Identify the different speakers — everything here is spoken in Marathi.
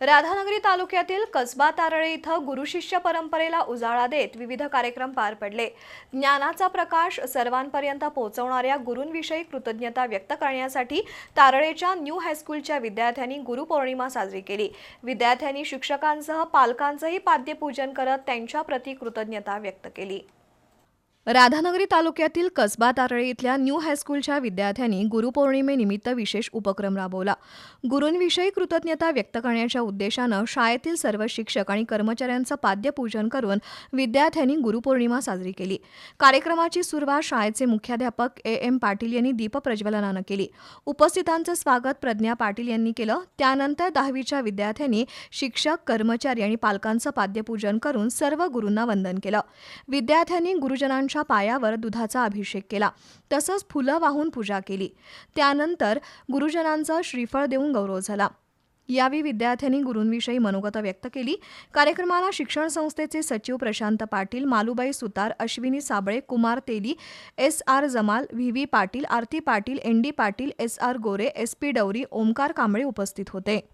Speaker 1: राधानगरी तालुक्यातील कसबा तारळे इथं गुरुशिष्य परंपरेला उजाळा देत विविध कार्यक्रम पार पडले. ज्ञानाचा प्रकाश सर्वांपर्यंत पोहोचवणाऱ्या गुरूंविषयी कृतज्ञता व्यक्त करण्यासाठी तारळेच्या न्यू हायस्कूलच्या विद्यार्थ्यांनी गुरुपौर्णिमा साजरी केली. विद्यार्थ्यांनी शिक्षकांसह पालकांचंही पाद्यपूजन करत त्यांच्याप्रती कृतज्ञता व्यक्त केली. राधानगरी तालुक्यातील कसबा तारळे इथल्या न्यू हायस्कूलच्या विद्यार्थ्यांनी गुरुपौर्णिमेनिमित्त विशेष उपक्रम राबवला. गुरूंविषयी कृतज्ञता व्यक्त करण्याच्या उद्देशानं शाळेतील सर्व शिक्षक आणि कर्मचाऱ्यांचं पाद्यपूजन करून विद्यार्थ्यांनी गुरुपौर्णिमा साजरी केली. कार्यक्रमाची सुरुवात शाळेचे मुख्याध्यापक ए एम पाटील यांनी दीपप्रज्वलनानं केली. उपस्थितांचं स्वागत प्रज्ञा पाटील यांनी केलं. त्यानंतर दहावीच्या विद्यार्थ्यांनी शिक्षक कर्मचारी आणि पालकांचं पाद्यपूजन करून सर्व गुरूंना वंदन केलं. विद्यार्थ्यांनी गुरुजनांच्या पायावर दुधाचा अभिषेक केला. तसंच फुलं वाहून पूजा केली. त्यानंतर गुरुजनांचा श्रीफळ देऊन गौरव झाला. यावेळी विद्यार्थ्यांनी गुरूंविषयी मनोगत व्यक्त केली. कार्यक्रमाला शिक्षण संस्थेचे सचिव Prashant Patil Malubai Sutar Ashwini Sable Kumar Teli S R Jamal V V Patil Aarti Patil N D Patil S R Gore S P Dawari Omkar Kamble उपस्थित होते.